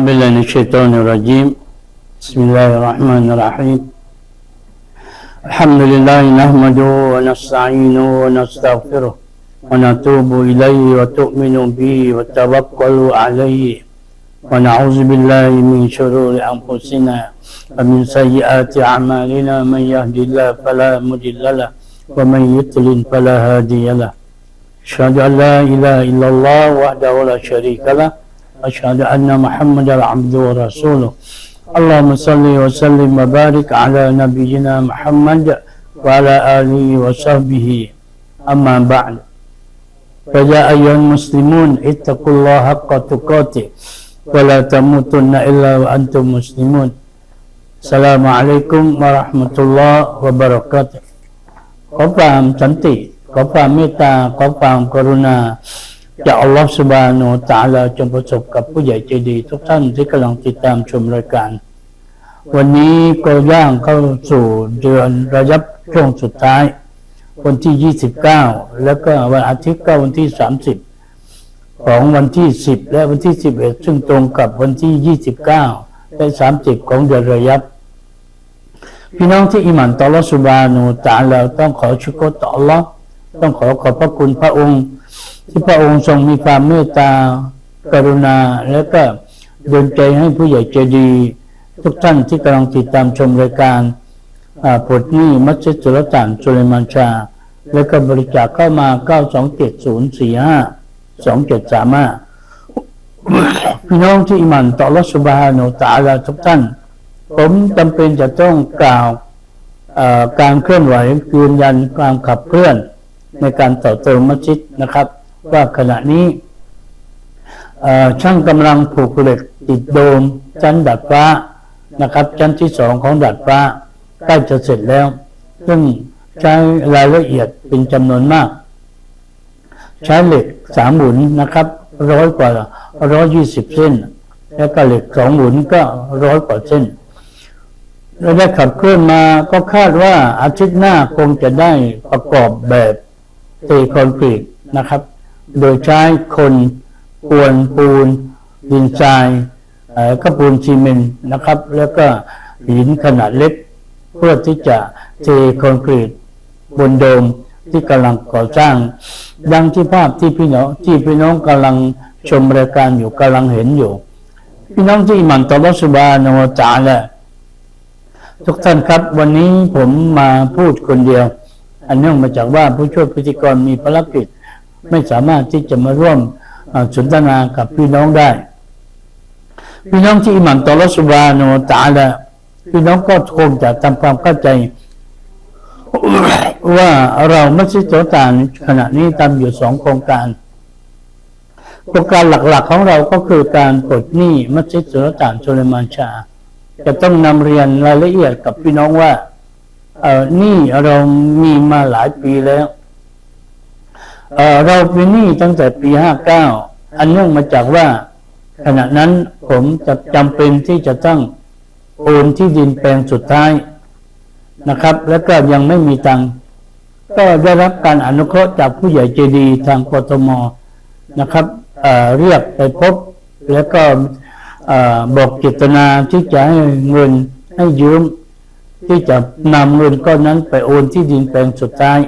أعوذ بالله من الشيطان الرجيم. بسم الله الرحمن الرحيم. الحمد لله نحمده ونستعينه ونستغفره ونتوب إليه وتؤمن به وتوكل عليه. ونعوذ بالله من شرور أنفسنا ومن سيئات أعمالنا. من يهد الله فلا مضل له ومن يضلل فلا هادي له. أشهد أن لا إله إلا الله وحده لا شريك له أشهد أن محمدا عبده ورسوله اللهم صل وسلم وبارك على نبينا محمد وعلى آله وصحبه أما بعد فيا أيها المسلمون اتقوا الله حق تقاته ولا تموتن إلا وأنتم مسلمون السلام عليكم ورحمة الله وبركاته ขอความสันติ ขอความเมตตา ขอความกรุณา จากอัลลอฮฺสุบานุตาลาจงประสบกับผู้ใหญ่ใจดี ทุกท่านที่กำลังติดตามชมรายการ วันนี้ก็ย่างเข้าสู่เดือนระยับช่วงสุดท้าย วันที่ 29 แล้วก็วันอาทิตย์ก็วันที่ 30 ของวันที่ 10 และวันที่ 11 ซึ่งตรงกับวันที่ 29 และ 30 ของเดือนระยับพี่น้องที่อิหมันต่อลอสุบานูตาล้วต้องขอชุกต่ออัลลอฮ์ต้องขอขอบพระคุณพระองค์ ที่พระองค์ทรงมีความเมตตา กรุณา และก็ดลใจให้ผู้ใหญ่ใจดี ทุกท่านที่กำลังติดตามชมรายการปลดนี้มัสยิดสุลต่านสุเลมานชา แล้วก็บริจาคเข้ามา 927045275พี่น้องที่อิมันต่อรัสุบฮานุตาลาทุกท่าน ผมจำเป็นจะต้องกล่าวการเคลื่อนไหวยืนยันความขับเคลื่อนในการต่อเติมมัสยิดนะครับ ว่าขณะนี้ช่างกำลังผูกเหล็กติดโดมชั้นดัดฟ้านะครับ ชั้นที่สองของดัดฟ้าใกล้จะเสร็จแล้ว ซึ่งใช้รายละเอียดเป็นจำนวนมาก ใช้เหล็กสามหมุนนะครับร้อยกว่าร้อยยี่สิบเส้น แล้วก็เหล็กสองหมุนก็ร้อยกว่าเส้นเราได้ขับเคลื่อนมาก็คาดว่าอาทิตย์หน้าคงจะได้ประกอบแบบเทคอนกรีตนะครับ โดยใช้คนปวนปูนดินทรายก็ปูนซีเมนต์นะครับ แล้วก็หินขนาดเล็ก เพื่อที่จะเทคอนกรีตบนโดมที่กำลังก่อสร้าง ดังที่ภาพที่พี่น้องที่พี่น้องกำลังชมรายการอยู่กำลังเห็นอยู่ พี่น้องที่มันตอลสุบานวจาแหละทุกท่านครับ วันนี้ผมมาพูดคนเดียว อันเนื่องมาจากว่าผู้ช่วยพิธีกรมีภารกิจ ไม่สามารถที่จะมาร่วมสนทนากับพี่น้องได้ พี่น้องที่อิหมันตอลสุบานวตาละพี่น้องก็คงจะทำความเข้าใจ ว่าเรามัสยิดโตตานขณะนี้ทำอยู่สองโครงการโครงการหลักๆของเราก็คือการปลดหนี้มัสยิดโตตานโซเลมานชา จะต้องนำเรียนรายละเอียดกับพี่น้องว่าเออนี่เรามีมาหลายปีแล้ว เออเราเป็นหนี้ตั้งแต่ปีห้าเก้าอันเนื่องมาจากว่า ขณะนั้นผมจะจำเป็นที่จะต้องโอนที่ดินแปลงสุดท้ายนะครับ แล้วก็ยังไม่มีตังก็ได้รับการอนุเคราะห์จากผู้ใหญ่เจดีทางกทมนะครับเเรียกไปพบ แล้วก็บอกเจตนาที่จะให้เงินให้ยืมที่จะนำเงินก้อนนั้นไปโอนที่ดินแปลงสุดท้าย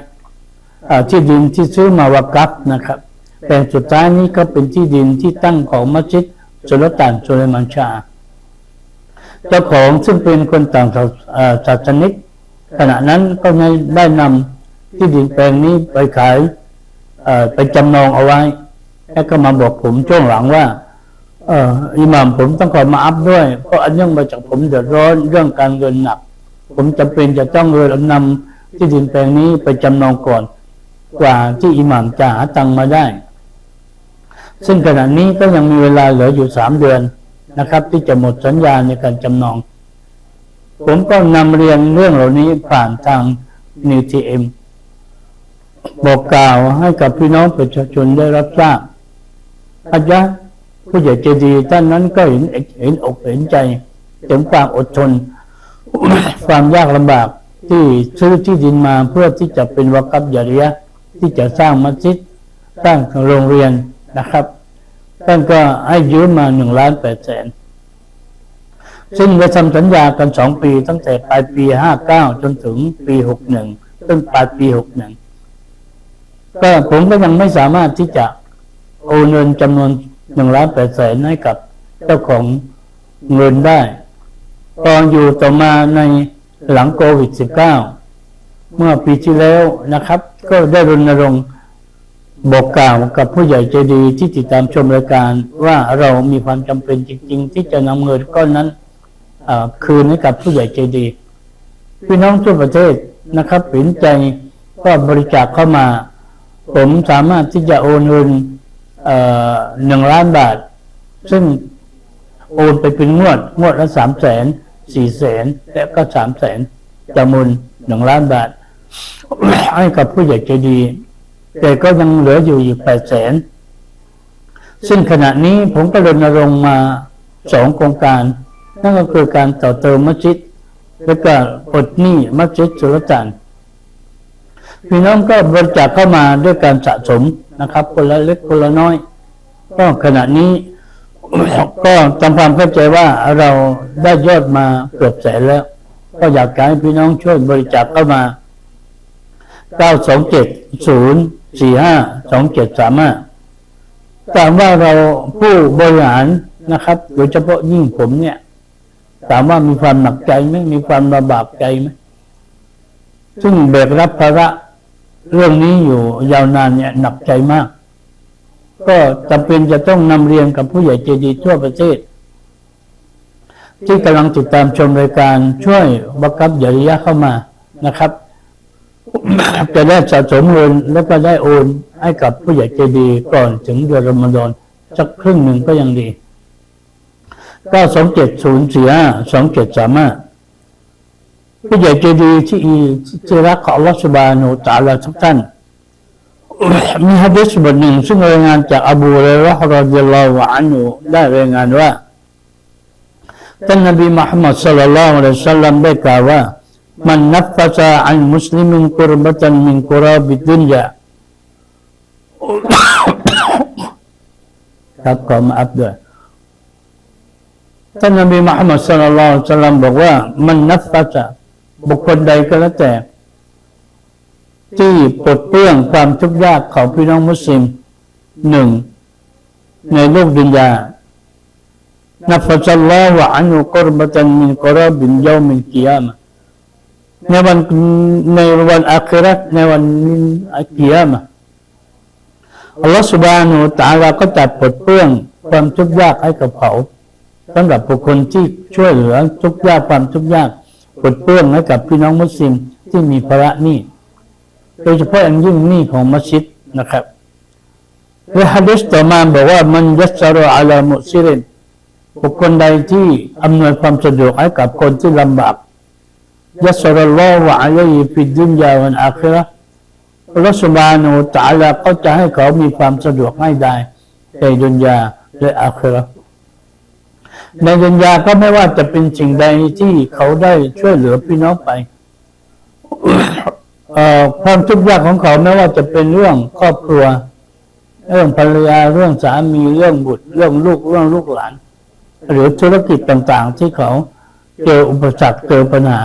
ที่ดินที่ซื้อมาวากับนะครับแปลงสุดท้ายนี้ก็เป็นที่ดินที่ตั้งของมัสยิดสุลต่านสุเลมันชา เจ้าของซึ่งเป็นคนต่างศาสนิก ขณะนั้นก็ได้นำที่ดินแปลงนี้ไปขายไปจำนองเอาไว้ แล้วก็มาบอกผมช่วงหลังว่าอิหม่ามผมต้องขอมาอัพด้วย เพราะอันเนื่องมาจากผมเดือดร้อนเรื่องการเงินหนัก ผมจำเป็นจะต้องเงินนำที่ดินแปลงนี้ไปจำนองก่อน กว่าที่อิหม่ามจะหาตังมาได้ ซึ่งขณะนี้ก็ยังมีเวลาเหลืออยู่สามเดือนนะครับ ที่จะหมดสัญญาในการจำนอง ผมก็นำเรียนเรื่องเหล่านี้ผ่านทางนิวทีเอ็มบอกกล่าวให้กับพี่น้องประชาชนได้รับทราบอาจารย์ผู้ใหญ่ใจดีท่านนั้นก็เห็นเห็นอกเห็นใจถึงความอดทน ความยากลำบากที่ซื้อที่ดินมาเพื่อที่จะเป็นวักับยาริยะ ที่จะสร้างมัสยิดสร้างโรงเรียนนะครับท่านก็ให้ยืมมาหนึ่งล้านแปดแสนซึ่งได้ทำสัญญากันสองปีตั้งแต่ปลายปีห้าเก้าจนถึงปีหกหนึ่งต้นปลายปีหกหนึ่งก็ผมก็ยังไม่สามารถที่จะโอนเงินจำนวนหนึ่งล้านแปดแสนให้กับเจ้าของเงินได้ ตอนอยู่ต่อมาในหลังโควิด -19 เมื่อปีที่แล้วนะครับ ก็ได้รณรงค์บอกกล่าวกับผู้ใหญ่ใจดีที่ติดตามชมรายการว่าเรามีความจำเป็นจริง ๆ ที่จะนำเงินก้อนนั้นคืนให้กับผู้ใหญ่ใจดีพี่น้องทั่วประเทศนะครับเห็นใจก็บริจาคเข้ามา ผมสามารถที่จะโอนเงินหนึ่งล้านบาท ซึ่งโอนไปเป็นงวดงวดละสามแสนสี่แสนและก็สามแสนจำนวนหนึ่งล้านบาท ให้กับผู้ใหญ่ใจดี แต่ก็ยังเหลืออยู่อีกแปดแสนซึ่งขณะนี้ผมก็รณรงค์มาสองโครงการ นั่นก็คือการต่อเติมมัสยิดและก็ปลดหนี้มัสยิดสุลต่านพี่น้องก็บริจาคเข้ามาด้วยการสะสมนะครับ คนละเล็กคนละน้อย ก็ขณะนี้ก็ทำความเข้าใจว่าเราได้ยอดมาเกือบแสนแล้ว ก็อยากให้พี่น้องช่วยบริจาคเข้ามา 927-045-2735ถามว่าเราผู้บริหารนะครับ โดยเฉพาะยิ่งผมเนี่ยถามว่ามีความหนักใจไหมมีความลำบากใจไหมซึ่งแบกรับภาระเรื่องนี้อยู่ยาวนานเนี่ยหนักใจมาก ก็จำเป็นจะต้องนำเรียนกับผู้ใหญ่ใจดีทั่วประเทศ ที่กำลังติดตามชมรายการช่วยบักกับยริยะเข้ามานะครับ จะได้สะสมเงินแล้วก็ได้โอนให้กับผู้ใหญ่ใจดีก่อนถึงเดือนรอมฎอนสักครึ่งหนึ่งก็ยังดีก็สองเจ็ดศูนย์สี่ห้าสองเจ็ดสามห้าผู้ใหญ่ใจดีที่ที่รักของอัลลอฮฺสุบานุตะลาทุกท่านมีฮะดิษบทหนึ่งซึ่งรายงานจากอบูเรระฮ์รดิยัลลอฮุอันฮุได้รายงานว่าท่านนบีมุฮัมมัดสัลลัลลอฮุอะลัยฮิวะสัลลัมได้กล่าวว่า มันนับฟะซาอันมุสลิมินกุรบะตันมินกุราบิดุนยาครับขอมาอับด้วยท่านนบีมุฮัมมัดสุลลัลลอฮุซัลลัมบอกว่า มันนับฟะซาบุคคลใดก็แล้วแต่ ที่ปลดเปลื้องความทุกข์ยากของพี่น้องมุสลิมหนึ่ง ในโลกดุนยานับฟัจลลอฮฺอันุกรบตันมินกรบินยามินกิยามะ ในวันในวันอาคราในวันอากิยามะอัลลอฮฺสุบานุตาลาก็จัดปลดเปลื้องความทุกข์ยากให้กับเขาสำหรับบุคคลที่ช่วยเหลือทุกข์ยากความทุกข์ยากปลดเปลื้องให้กับพี่น้องมุสลิมที่มีภาระหนี้โดยเฉพาะอย่างยิ่งหนี้ของมัสยิดนะครับและฮะดิษต่อมาบอกว่ามันยัสรุอัลามุซิรินบุคคลใดที่อำนวยความสะดวกให้กับคนที่ลำบาก ยัสรุลลอฮฺอะลัยฮิฟิดดุนยาวันอาคิเราะห์พระสุบานุตะลาก็จะให้เขามีความสะดวกให้ได้ในดุนยาและอาคราะในดุนยาก็ไม่ว่าจะเป็นสิ่งใดที่เขาได้ช่วยเหลือพี่น้องไปความทุกข์ยากของเขาไม่ว่าจะเป็นเรื่องครอบครัว เรื่องภรรยาเรื่องสามีเรื่องบุตร เรื่องลูกเรื่องลูกหลาน หรือธุรกิจต่างๆ ที่เขาเจออุปสรรคเจอปัญหา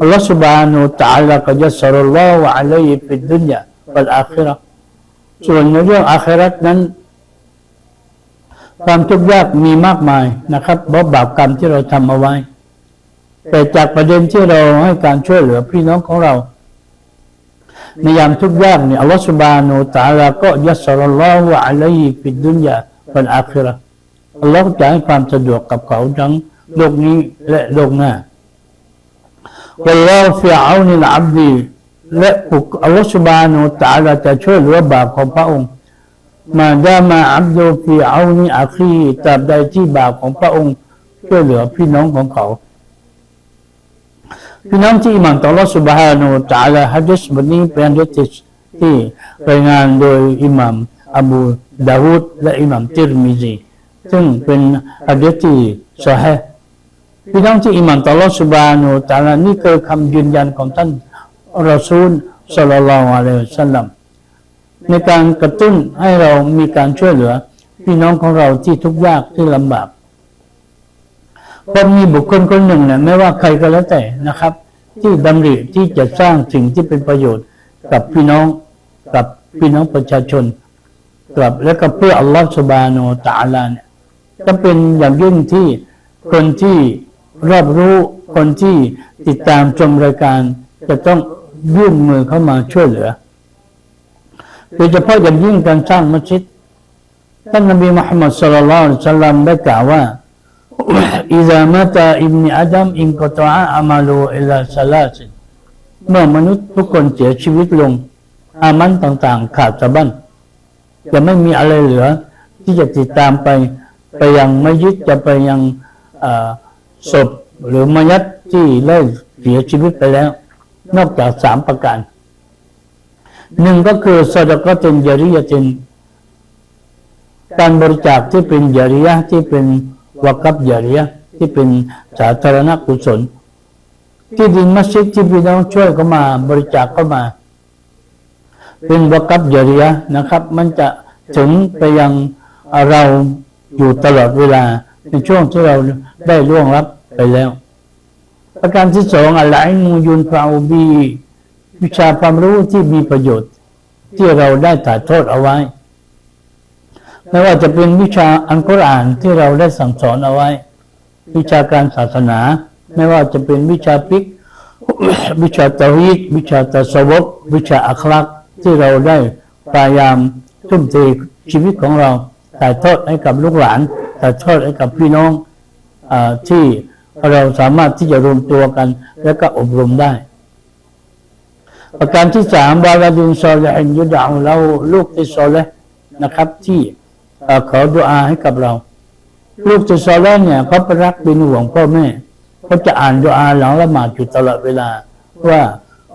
อัลลอฮฺสุบานุตาลาก็จะสรุลลอฮฺอะลัยฮิฟิดุนยาบัลอาคิราส่วนในเรื่องอาคิรัตนั้น ความทุกข์ยากมีมากมายนะครับเพราะบาปกรรมที่เราทำเอาไว้ แต่จากประเด็นที่เราให้การช่วยเหลือพี่น้องของเราในยามทุกข์ยากเนี่ยอัลลอฮฺสุบานุตาลาก็ยัสรุลลอฮฺอะลัยฮิฟิดุนยาบัลอาคิเราะห์อัลลอฮฺจะให้ความสะดวกกับเขาทั้งโลกนี้และโลกหน้า วัลลอฮฟิอานิลอับดีและบุคอัลลอฮฺสุบานุตาลาจะช่วยเหลือบาปของพระองค์มาดามาอับดูฟิอานิอาคีตราบใดที่บาปของพระองค์ ช่วยเหลือพี่น้องของเขา พี่น้องที่อิหม่าต่ออัลลอฮฺสุบฮานุตาลาฮัดิษบันนี้เป็นฤทธิ์ที่รายงานโดยอิหมัมอบูดาวูดและอิหมัมติรมิซีซึ่งเป็นฮะดิษที่สหา พี่น้องที่อิมันต่อรอสุบานุตาลานี่คือคำยืนยันของท่านรอซูลสลลัลลอฮุอะลัยสัลลัมในการกระตุ้นให้เรามีการช่วยเหลือ พี่น้องของเราที่ทุกข์ยากที่ลำบากเพราะมีบุคคลคนหนึ่งเนี่ยไม่ว่าใครก็แล้วแต่นะครับ ที่ดำริที่จะสร้างสิ่งที่เป็นประโยชน์กับพี่น้องกับพี่น้องประชาชนกับแล้วก็เพื่ออัลลอฮฺสุบาโนตาลาเนี่ยก็เป็นอย่างยิ่งที่คนที่ รอบรู้คนที่ติดตามชมรายการจะต้องยื่นมือเข้ามาช่วยเหลือโดยเฉพาะอย่างยิ่งการสร้างมัสยิดท่านนบีมุฮัมมัดสุลลัลลอฮุอะลัยฮิวะสัลลัมได้กล่าวว่าอิซามะตาอิบนอาดัมอินกตอาอามาลูอิลาซาลาสเมื่อมนุษย์ทุกคนเสียชีวิตลง อามันต่างๆ ขาดสะบั้นจะไม่มีอะไรเหลือ ที่จะติดตามไป ไปยังมัสยิดจะไปยังอ่อ ศพหรือมยัดที่ได้เสียชีวิตไปแล้ว นอกจากสามประการหนึ่งก็คือสดก็เป็นยริยตินการบริจาคที่เป็นยริยะที่เป็นวากับยริยะที่เป็นสาธารณกุศล ที่ดินมัสยิดที่พี่น้องช่วยเข้ามาบริจาคเข้ามา เป็นวากับยริยะนะครับ มันจะถึงไปยังเราอยู่ตลอดเวลาในช่วงที่เราได้ล่วงรับ ไปแล้ว ประการที่สองอะไรมูยุนฟาอูบีวิชาความรู้ที่มีประโยชน์ ที่เราได้ถ่ายทอดเอาไว้ ไม่ว่าจะเป็นวิชาอัลกุรอานที่เราได้สั่งสอนเอาไว้ วิชาการศาสนา ไม่ว่าจะเป็นวิชาปิกวิชาตวีดวิชาตะสวบวิชาอัคลักที่เราได้พยายามทุ่มเทชีวิตของเราถ่ายทอดให้กับลูกหลานถ่ายทอดให้กับพี่น้องอที่ เราสามารถที่จะรวมตัวกัน แล้วก็อบรมได้ ประการที่สามวาลาดินซอลห์ยุดาเราลูกที่ซอลนะครับ ที่เอ่อขอดุอาให้กับเรา ลูกที่ซอลเนี่ยเขารักเป็นห่วงพ่อแม่เขาจะอ่านดุอาหลังละหมาดอยู่ตลอดเวลา ว่า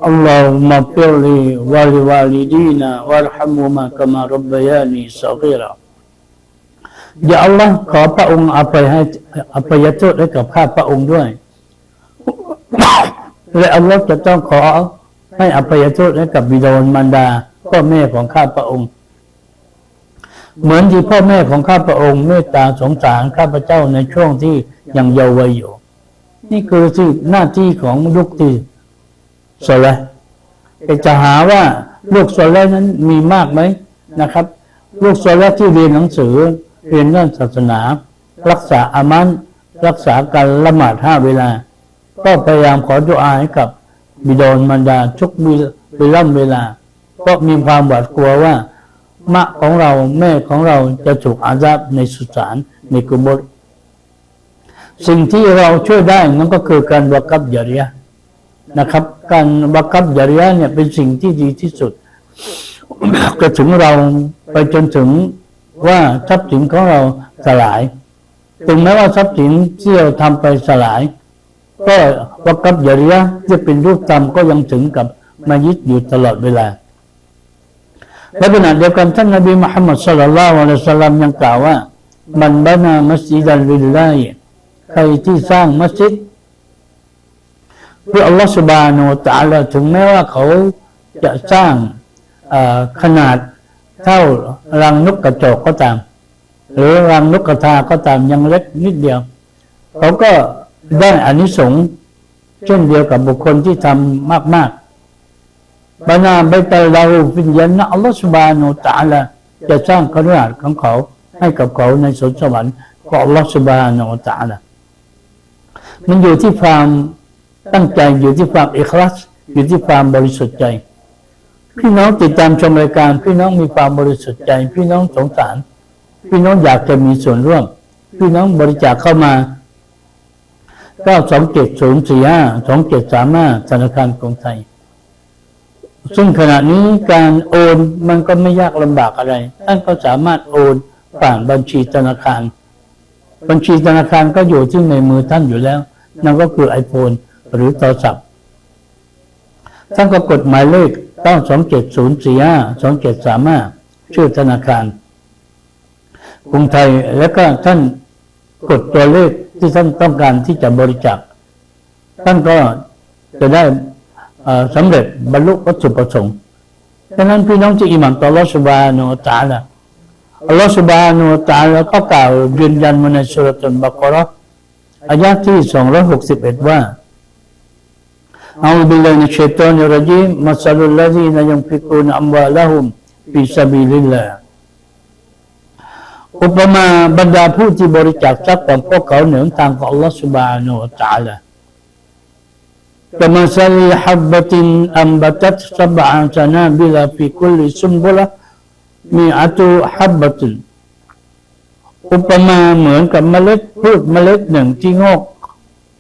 อัลลอฮุมะฟิรลีวะลิวาลิดีนาวัรฮัมุมะกะมารบบยานีซอกีรา อย่าอัลลอฮ์ขอพระองค์อภัยให้อภัยโทษให้กับข้าพระองค์ด้วย และอัลลอฮ์จะต้องขอให้อภัยโทษให้กับบิดามารดาพ่อแม่ของข้าพระองค์ เหมือนที่พ่อแม่ของข้าพระองค์เมตตาสงสารข้าพเจ้าในช่วงที่ยังเยาว์วัยอยู่ นี่คือที่หน้าที่ของลูกที่โซเลห์แต่จะหาว่าลูกโซเลห์นั้นมีมากไหมนะครับ ลูกโซเลห์ที่เรียนหนังสือ เรียนเรื่องศาสนา รักษาอามันรักษาการละหมาดห้าเวลา ก็พยายามขอดุอาให้กับบิดามารดาทุกเวลาเวลา ก็มีความหวาดกลัวว่ามะของเราแม่ของเราจะถูกอาญาในสุสานในกุโบรสิ่งที่เราช่วยได้นั่นก็คือการวากับยาริยะนะครับ การวากับยาริยะเนี่ยเป็นสิ่งที่ดีที่สุดก็ถึงเราไปจนถึง ว่าทรัพย์สินของเราสลาย ถึงแม้ว่าทรัพย์สินที่เราทำไปสลาย ก็วากับยาริยะที่เป็นรูปธรรมก็ยังถึงกับมายึดอยู่ตลอดเวลาและขณะเดียวกันท่านนบีมุฮัมมัดสุลลัลลอะลัยสลลัมยังกล่าวว่า มันบานามัสยิดันลิลลาฮิใครที่สร้างมัสยิดเพื่ออัลลอฮฺสุบาโนตะลาถึงแม้ว่าเขาจะสร้างขนาด เท่ารังนกกระจอกก็ตาม หรือรังนกกระทาก็ตามยังเล็กนิดเดียวเขาก็ได้อานิสงส์เช่นเดียวกับบุคคลที่ทำมากๆบานาใบเตลาหูฟินยันนะอัลลอฮฺสุบานุตะอาลาจะสร้างขนาดของเขาให้กับเขาในสวนสวรรค์ของอัลลอฮฺสุบานุตะอาลามันอยู่ที่ความตั้งใจอยู่ที่ความเอกลักษณ์อยู่ที่ความบริสุทธิ์ใจ พี่น้องติดตามชมรายการ พี่น้องมีความบริสุทธิ์ใจ พี่น้องสงสาร พี่น้องอยากจะมีส่วนร่วม พี่น้องบริจาคเข้ามา9 2 7 0 4 5 2 7 3 5ธนาคารกรุงไทย ซึ่งขณะนี้การโอนมันก็ไม่ยากลำบากอะไร ท่านก็สามารถโอนผ่านบัญชีธนาคาร บัญชีธนาคารก็อยู่ที่ในมือท่านอยู่แล้ว นั่นก็คือไอโฟนหรือโทรศัพท์ ท่านก็กดหมายเลข 9270452 2735ชื่อธนาคารกรุงไทยแล้วก็ท่านกดตัวเลขที่ท่านต้องการที่จะบริจาคท่านก็จะได้สำเร็จบรรลุวัตถุประสงค์ดังนั้นพี่น้องที่อิหมันต่ออัลลอฮฺสุบานุตาลาอัลลอฮฺสุบานุตะอาลาก็กล่าวยืนยันมาในสุรตุลบากรออายะที่สองร้อยหกสิบเอ็ดว่า A'udzubillahi yang rajin, Masalul ladzina yunfikuna amwalahum fi sabilillah. Upama bagi ผู้ที่บริจาคทรัพย์ของพวกเขาในทางของ Allah Subhanahu wa ta'ala. Kemasal habbatin ambatat sab'a sana bila fi kulli mi'atu habbatin. Upama เหมือนกับเมล็ดพืชเมล็ดหนึ่งที่งอก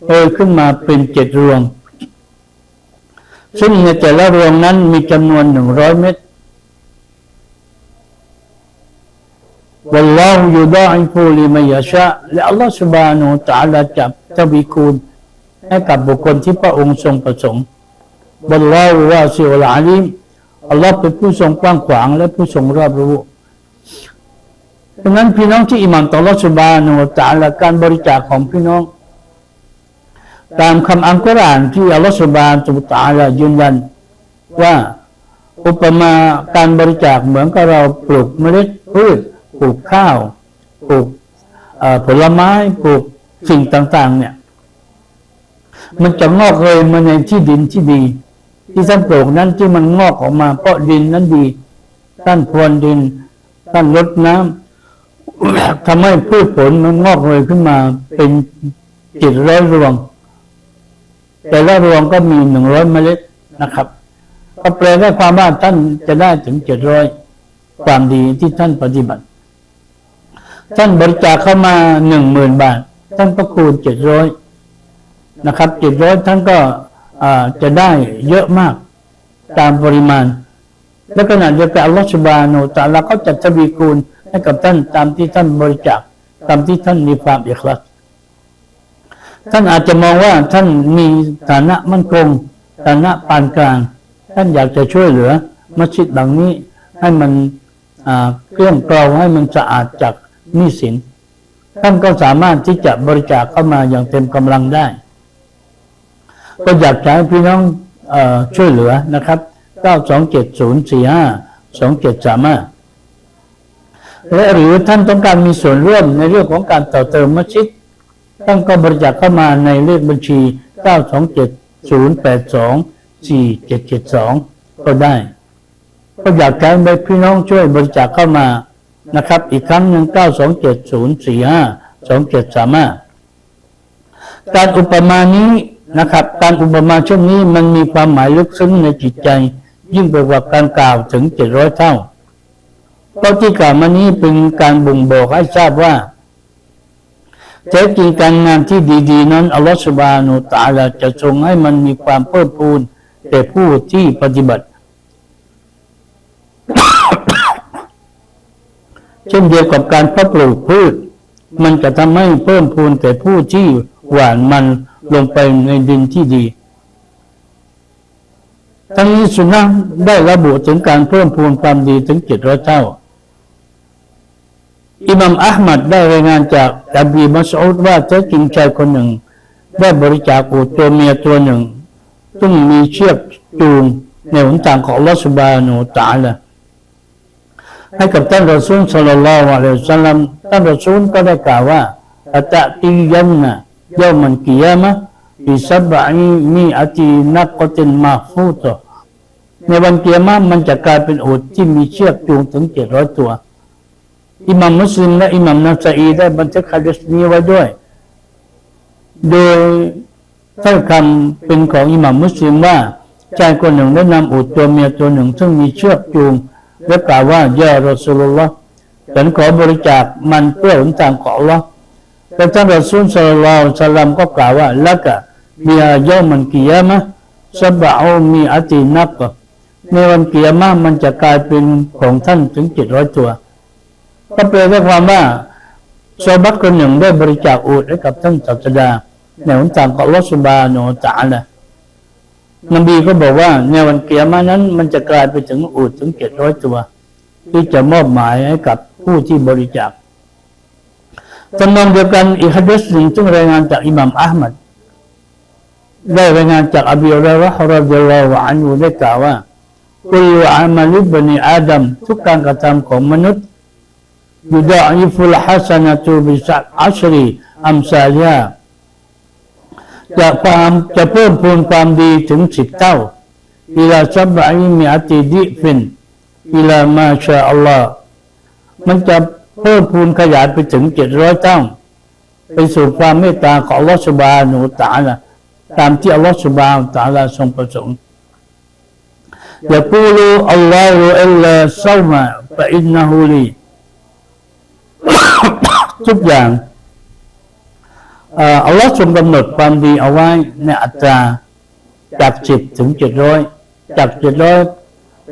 เอ่ยขึ้นมาเป็น7รวง ซึ่งในแต่ละรวงนั้นมีจำนวนหนึ่งร้อยเม็ดวัลลอยู่ด้วยฟูลิมายาชะและอัลลอฮฺสุบานูตาลาจับทวีคูณให้กับบุคคลที่พระองค์ทรงประสงค์บัลลอฮฺวาซิลาลิมอัลลอฮฺเป็นผู้ทรงกว้างขวางและผู้ทรงรอบรู้ดังนั้นพี่น้องที่อิหมั่นต่อรัศบานูตาละการบริจาคของพี่น้อง ตามคำอัลกุรอานที่อัลลอฮฺสุบานตุตาละยืนยัน ว่าอุปมาการบริจาคเหมือนกับเราปลูกเมล็ดพืชปลูกข้าวปลูกผลไม้ปลูกสิ่งต่าง ๆ เนี่ย มันจะงอกเลยมาในที่ดินที่ดี ที่ท่านปลูกนั้นที่มันงอกออกมา เพราะดินนั้นดีท่านพรวนดินท่านรดน้ำทำให้พืชผลมันงอกเลยขึ้นมาเป็นจิตร้อยรวง แต่ละรวงก็มีหนึ่งร้อยเมล็ดนะครับก็แปลได้ความว่าท่านจะได้ถึงเจ็ดร้อยความดีที่ท่านปฏิบัติ ท่านบริจาคเข้ามาหนึ่งหมื่นบาท ท่านก็คูณเจ็ดร้อยนะครับเจ็ดร้อยท่านก็จะได้เยอะมากตามปริมาณ และขณะเดียวกันอัลลอฮฺสุบานุตะลาก็จัดทวีคูณให้กับท่านตามที่ท่านบริจาคตามที่ท่านมีความอิคลัส ท่านอาจจะมองว่าท่านมีฐานะมั่นคงฐานะปานกลาง ท่านอยากจะช่วยเหลือมัสยิดบางนี้ให้มันเครื่องกรองให้มันสะอาดจากหนี้สิน ท่านก็สามารถที่จะบริจาคเข้ามาอย่างเต็มกำลังได้ ก็อยากจะให้พี่น้องอช่วยเหลือนะครับ 927045273และหรือท่านต้องการมีส่วนร่วมในเรื่องของการต่อเติมมัสยิด ท่านก็บริจาคเข้ามาในเลขบัญชี 927082-4772ก็ได้ ก็อยากให้พี่น้องช่วยบริจาคเข้ามานะครับ อีกครั้งหนึ่ง927045273การอุปมานี้นะครับ การอุปมาช่วงนี้มันมีความหมายลึกซึ้งในจิตใจ ยิ่งไปกว่าการกล่าวถึง 700 เท่าเพราะที่กล่าวมานี้เป็นการบ่งบอกให้ทราบว่า แท้จริงการงานที่ดี ๆ นั้นอัลลอฮฺสุบานุตาลาจะทรงให้มันมีความเพิ่มพูนแก่ผู้ที่ปฏิบัติ เช่นเดียวกับการเพาะปลูกพืช มันจะทำให้เพิ่มพูนแก่ผู้ที่หว่านมันลงไปในดินที่ดีทั้งนี้สุนัขได้ระบุถึงการเพิ่มพูนความดีถึงเจ็ดร้อยเท่า อิมามอัลมัดได้รายงานจากอับีมัสอุดว่าแท้จริงชายคนหนึ่ง ได้บริจาคอูตัวเมียตัวหนึ่ง ซึ่งมีเชือกจูงในหนทางของลอสบานุตาละให้กับท่านรอซูลสัลลัลลอฮุอะลัยฮิสัลลัมท่านรอซูลก็ได้กล่าวว่าอัตติยันนะยามันกิยามะบิซับะอีมีอตินักตินมาฟูตในวันเกียรติมันจะกลายเป็นอูดที่มีเชือกจูงถึงเจ็ดร้อยตัว อิหมัมมุสลิมและอิหมัมนาซาอีได้บันทึกฮะดิษนี้ไว้ด้วย โดยถ้อยคำเป็นของอิหมัมมุสลิมว่าชายคนหนึ่งได้นำอูดตัวเมียตัวหนึ่ง ซึ่งมีเชือกจูง และกล่าวว่ายารอสุลลอฮ์ฉันขอบริจาคมันเพื่อหนทางของลลอแต่ท่านรอซูลสลลัลลอสลัมก็กล่าวว่าละกะมีอายุมันกี่ยามะสบะอูมีอตินักในวันเกียรติมันจะกลายเป็นของท่านถึงเจ็ดร้อยตัว ก็แปลได้ความว่าชาวบัตคนหนึ่งได้บริจาคอูดให้กับท่านศาสดาในหนทางของลอสุบาโนตาละนบีก็บอกว่าในวันเกียรมานั้น มันจะกลายไปถึงอูดถึงเจ็ดร้อยตัว ที่จะมอบหมายให้กับผู้ที่บริจาคจำนวนเดียวกันอีกฮะดิษหนึ่งซึ่งรายงานจากอิหม่ามอัลมัดได้รายงานจากอบีอุระฮ์รดิยัลลอฮุอันฮุได้กล่าวว่ากุลอามัลิบนีอาดัมทุกการกระทำของมนุษย์ ยุดาอิฟุลฮัสนาตูบิสัตอัชรีอัมซาลยาจะความจะเพิ่มพูนความดีถึงสิบเท่าอิลาซับะอิมิอาติดิฟินอิลามาชาอัลลอฮ์มันจะเพิ่มพูนขยายไปถึงเจ็ดร้อยเท่าไปสู่ความเมตตาของอัลลอฮฺสุบานุตาละตามที่อัลลอฮฺสุบานุตาละทรงประสงค์อย่าพูดอัลลอฮฺอิลลอฮฺซามาฟะอินนะฮูลี ทุกอย่างเอ่ออัลลอฮ์ทรงกำหนดความดีเอาไว้ในอัตราจากสิบถึงเจ็ดร้อยจากเจ็ดร้อย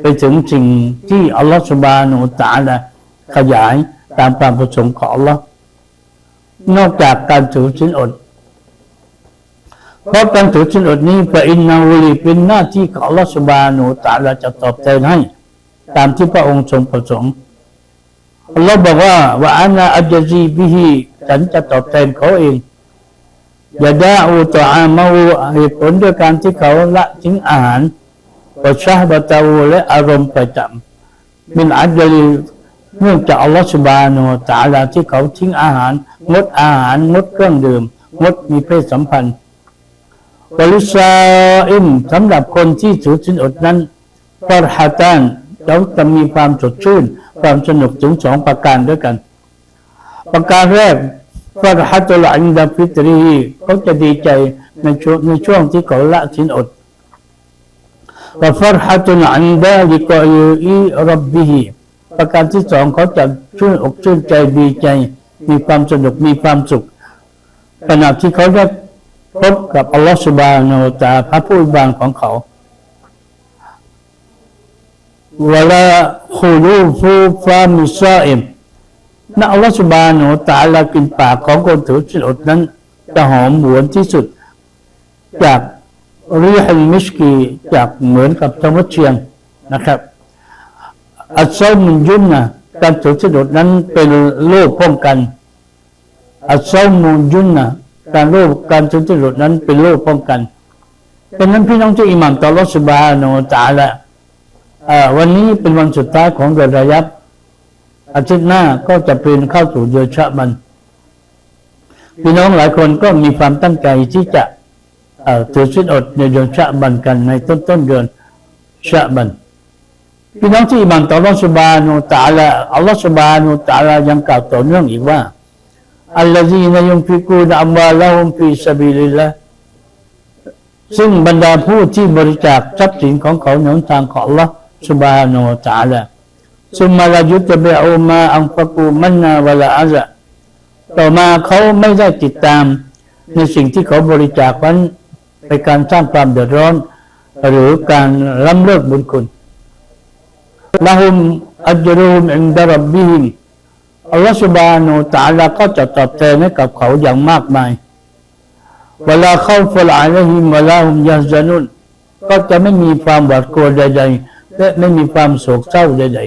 ไปถึงสิ่งที่อัลลอฮ์สุบานุตาละขยายตามความประสงค์ของอัลลอฮ์นอกจากการถือสินอด เพราะการถือสินอดนี้พระอินนาวุลีเป็นหน้าที่ของอัลลอฮ์สุบานุตาละจะตอบแทนให้ ตามที่พระองค์ทรงประสงค์ อัลลอฮ์บอกว่าว่าอานาอัจจีบิฮีฉันจะตอบแทนเขาเองย่าด่าอูต่ออามาอูเหตุผลด้วยการที่เขาละทิ้งอาหารกชาบตาอูและอารมณ์ประจำมินอัจลีเนื่องจากอัลลอฮฺสุบานุตาลาที่เขาทิ้งอาหาร งดอาหารงดเครื่องดื่ม งดมีเพศสัมพันธ์บริซาอิมสำหรับคนที่ถือสินอดนั้นฟารฮาตาน เขาจะมีความสดชื่น ความสนุกถึงสองประการด้วยกัน ประการแรกฟารฮัตุลอินดาฟิตรีเขาจะดีใจในช่วงในช่วงที่เขาละสินอดว่าฟารฮัตุลอินดาลิกออีรับบิฮีประการที่สองเขาจะชื่นอกชื่นใจดีใจ มีความสนุกมีความสุขขณะที่เขาได้พบกับอัลลอฮฺสุบานาตาพระผู้บานของเขา วลาคูลูฟูฟามิซาอิมนะอัลลอฮฺสุบานาตาลากินปากของคนถือสินอดนั้น จะหอมหวนที่สุด จากรีฮัลมิชกีจากเหมือนกับธรรมเชียงนะครับ อัลซอมุนยุนนะการถือสินอดนั้นเป็นโรคป้องกัน อัลซอมุนยุนนะการโรคการถือสินอดนั้นเป็นโรคป้องกันเป็นนั้นพี่น้องที่อิหมัมตอลอสุบาโนตาละ วันนี้เป็นวันสุดท้ายของเดือนระยับ อาทิตย์หน้าก็จะเป็นเข้าสู่เดือนชะบัน พี่น้องหลายคนก็มีความตั้งใจที่จะถือสินอดในเดือนชะบันกันในต้นต้นเดือนชะบันพี่น้องที่มัมต่อรัสบานุตาละอัลลอฮฺสุบานุตาละยังกล่าวต่อเนื่องอีกว่าอัลลอฮีนยุงฟิกูนอัมวาลาฮุมฟีซาบิลิลละซึ่งบรรดาผู้ที่บริจาคทรัพย์สินของเขาในทางของอัลลอฮฺ สุบานุตาละซุมมาลายุตเบอูมาอังฟกูมันนาวลาอาซะต่อมาเขาไม่ได้ติดตามในสิ่งที่เขาบริจาคนั้นไปการสร้างความเดือดร้อน หรือการล้ำเลิกบุญคุณละหุมอัจรุมอินดารบบิมอัลลอฮฺสุบานุตาลาก็จะตอบแทนให้กับเขาอย่างมากมายเวลาเข้าฟลาลหิมเวลาหุมยาซานุนก็จะไม่มีความหวาดกลัวใดๆ และไม่มีความโศกเศร้าใด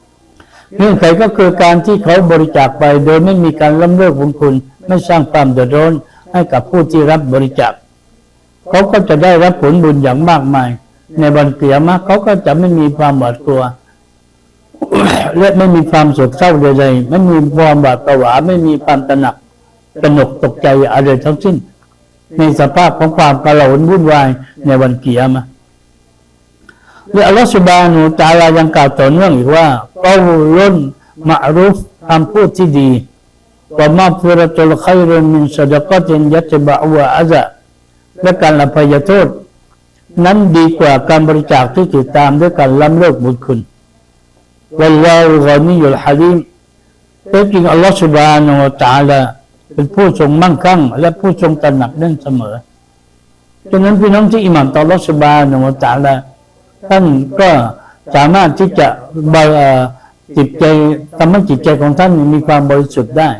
ๆเงื่อนไขก็คือการที่เขาบริจาคไปโดยไม่มีการล้ำเลิกบุญคุณ ไม่สร้างความเดือดร้อนให้กับผู้ที่รับบริจาคเขาก็จะได้รับผลบุญอย่างมากมาย ในวันเกียรมาเขาก็จะไม่มีความหวาดกลัวและไม่มีความโศกเศร้าใดๆไม่มีความบาดประหวาไม่มีความตระหนักตระหนกตกใจอะไรทั้งสิ้น ในสภาพของความกระหล่ำวุ่นวายในวันเกียรมา และอัลลอฮฺสุบานุตาลายังกล่าวต่อเนื่องอีกว่าเกาลุนมะรุฟคำพูดที่ดีว่ามาฟิรตุลขัยรมินสดกตินยัตบะวะอาซะและการอภัยโทษ นั้นดีกว่าการบริจาคที่ติดตามด้วยการล้ำเลิกบุญคุณวัลลอฮุกานียุลฮะลีมแต่จริงอัลลอฮฺสุบานุตาลาเป็นผู้ทรงมั่งคั่ง และผู้ทรงตระหนักแน่นเสมอฉะนั้นพี่น้องที่อิหม่ามต่อรัสบานุตาลา ท่านก็สามารถที่จะบจิตใจทำให้จิตใจของท่านมีความบริสุทธิ์ได้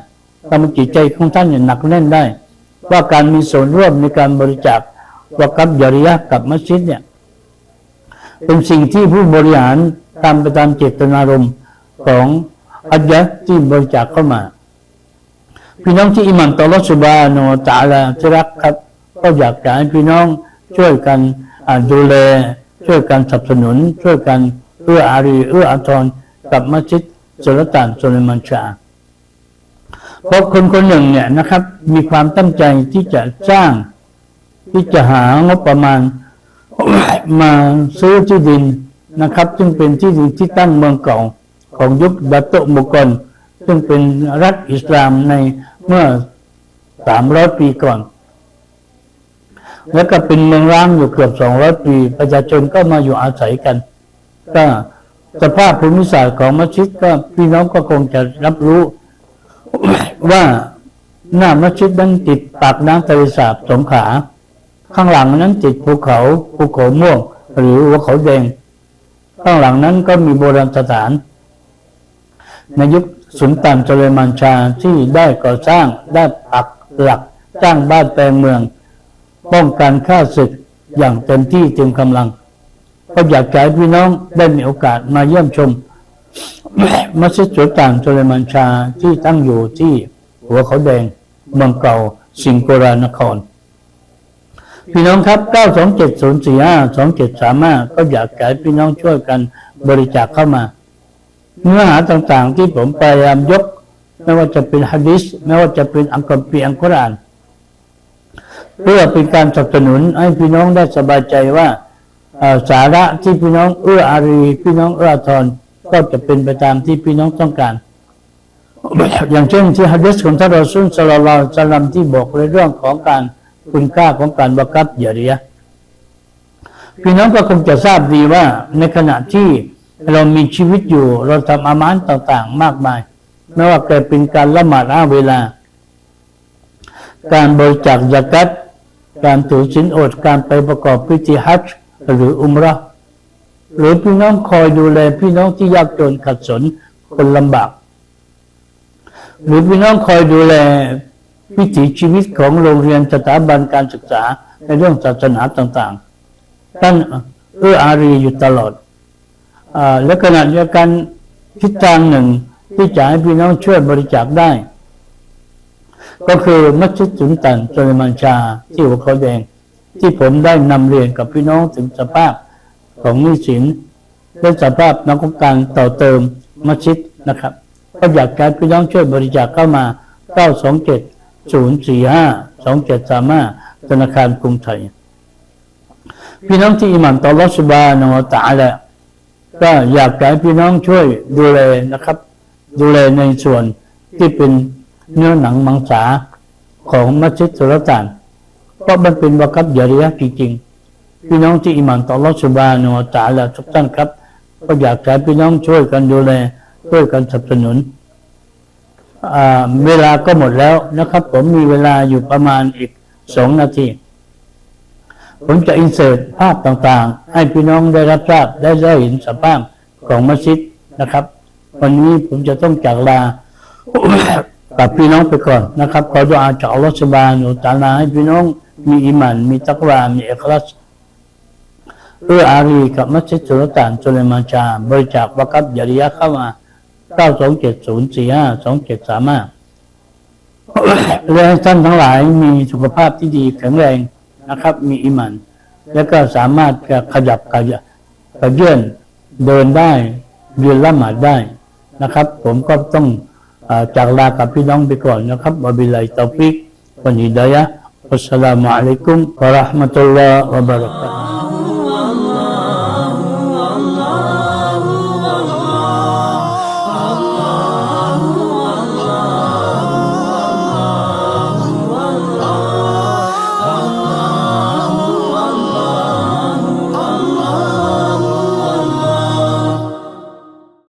ทำให้จิตใจของท่านหนักแน่นได้ ว่าการมีส่วนร่วมในการบริจาควากับยริยะกับมัสยิดเนี่ย เป็นสิ่งที่ผู้บริหารตามไปตามเจตนารมณ์ของอัจยะที่บริจาคเข้ามา พี่น้องที่อิมันตอลสุบาโนตาลาที่รักครับ ก็อยากจะให้พี่น้องช่วยกันดูแล ช่วยกันสนับสนุน ช่วยกันเอื้ออารีเอื้ออาทรกับมัสยิดสุลต่านสุลมันชาเพราะคนคนหนึ่งเนี่ยนะครับ มีความตั้งใจที่จะสร้าง ที่จะหางบประมาณมาซื้อที่ดินนะครับ ซึ่งเป็นที่ดินที่ตั้งเมืองเก่าของยุคดัตโตมุกลซึ่งเป็นรัฐอิสลามในเมื่อสามร้อยปีก่อน แล้วก็เป็นเมืองร้างอยู่เกือบสองร้อยปี ประชาชนก็มาอยู่อาศัยกัน ก็สภาพภูมิศาสตร์ของมัสยิดก็พี่น้องก็คงจะรับรู้ ว่าหน้ามัสยิดนั้นติดปากน้ำทะเลสาบสงขา ข้างหลังนั้นติดภูเขาภูเขาม่วงหรือหัวเขาแดง ข้างหลังนั้นก็มีโบราณสถาน ในยุคสุนตานโจเลมานชาที่ได้ก่อสร้างได้ปักหลักสร้างบ้านแปลงเมือง ป้องกันข้าศึกอย่างเต็มที่เต็มกำลัง ก็อยากจะให้พี่น้องได้มีโอกาสมาเยี่ยมชมมัสยิดสุลต่านโจเลมานชาที่ตั้งอยู่ที่หัวเขาแดงเมืองเก่าสิงโกรานคร พี่น้องครับ 927045275ก็อยากให้พี่น้องช่วยกันบริจาคเข้ามา เนื้อหาต่างๆที่ผมพยายามยก ไม่ว่าจะเป็นฮะดิษไม่ว่าจะเป็นอังกัมปีร์อังกุรอาน เพื่อเป็นการสนับสนุนให้พี่น้องได้สบายใจว่าสาระที่พี่น้องเอื้ออารี พี่น้องเอื้ออาทรก็จะเป็นไปตามที่พี่น้องต้องการ อย่างเช่นที่ฮะดิษของท่านรอซูลสลลัลลอฮุอะลัยฮิวะซัลลัมที่บอกในเรื่องของการคุณค่าของการวากับยริยพี่น้องก็คงจะทราบดีว่าในขณะที่เรามีชีวิตอยู่ เราทำอามานต่างๆ มากมาย ไม่ว่าจะเป็นการละหมาดอ้าเวลา การบริจาคยากัต การถือศีลอดการไปประกอบพิธีฮัจญ์หรืออุมราะห์หรือพี่น้องคอยดูแลพี่น้องที่ยากจนขัดสนคนลำบาก หรือพี่น้องคอยดูแลวิถีชีวิตของโรงเรียนสถาบันการศึกษาในเรื่องศาสนาต่างๆ ท่านเอื้ออารีอยู่ตลอดอาและขณะเดียวกันทิศทางหนึ่งที่จะให้พี่น้องช่วยบริจาคได้ ก็คือมัสยิดสุนตันโซลมานชาที่หัวเขาแดง ที่ผมได้นำเรียนกับพี่น้องถึงสภาพของนี้สินและสภาพนักการต่อเติมมัสยิดนะครับ ก็อยากให้พี่น้องช่วยบริจาคเข้ามา 927 045 2735ธนาคารกรุงไทย พี่น้องที่อิหมันต่อรัสบานะวตะอาละก็อยากให้พี่น้องช่วยดูแลนะครับ ดูแลในส่วนที่เป็น เนื้อหนังมังสาของมัสยิดสุลต่านเพราะมันเป็นวากับยาริยะจริงๆพี่น้องที่อิหมันต่อรัสบานะวตะอาละทุกท่านครับ ก็อยากให้พี่น้องช่วยกันดูแลช่วยกันสนับสนุนเวลาก็หมดแล้วนะครับ ผมมีเวลาอยู่ประมาณอีกสองนาที ผมจะอินเสิร์ตภาพต่างๆ ให้พี่น้องได้รับทราบได้ได้เห็นสภาพของมัสยิดนะครับ วันนี้ผมจะต้องจากลา กับพี่น้องไปก่อนนะครับขอดุอาจากอัลลอฮฺสุบานุตาลาให้พี่น้องมีอิมานมีตักวามีเอกลักษณ์เอื้ออารีกับมัสยิดสุลต่านสุเลมานชา บริจาควากับยาริยะเข้ามา 927045275และให้ท่านทั้งหลายมีสุขภาพที่ดีแข็งแรงนะครับ มีอิมัน และก็สามารถจะขยับขยับกระเยื่อนเดินได้เรียนละหมาดได้นะครับ ผมก็ต้อง จากลากับพี่น้องไปก่อนนะครับวะบิลลาฮิตอฟิกวันฮิดายะฮ์วัสสลามุอะลัยกุมวะเราะห์มะตุลลอฮ์วะบะเราะกาตุฮ์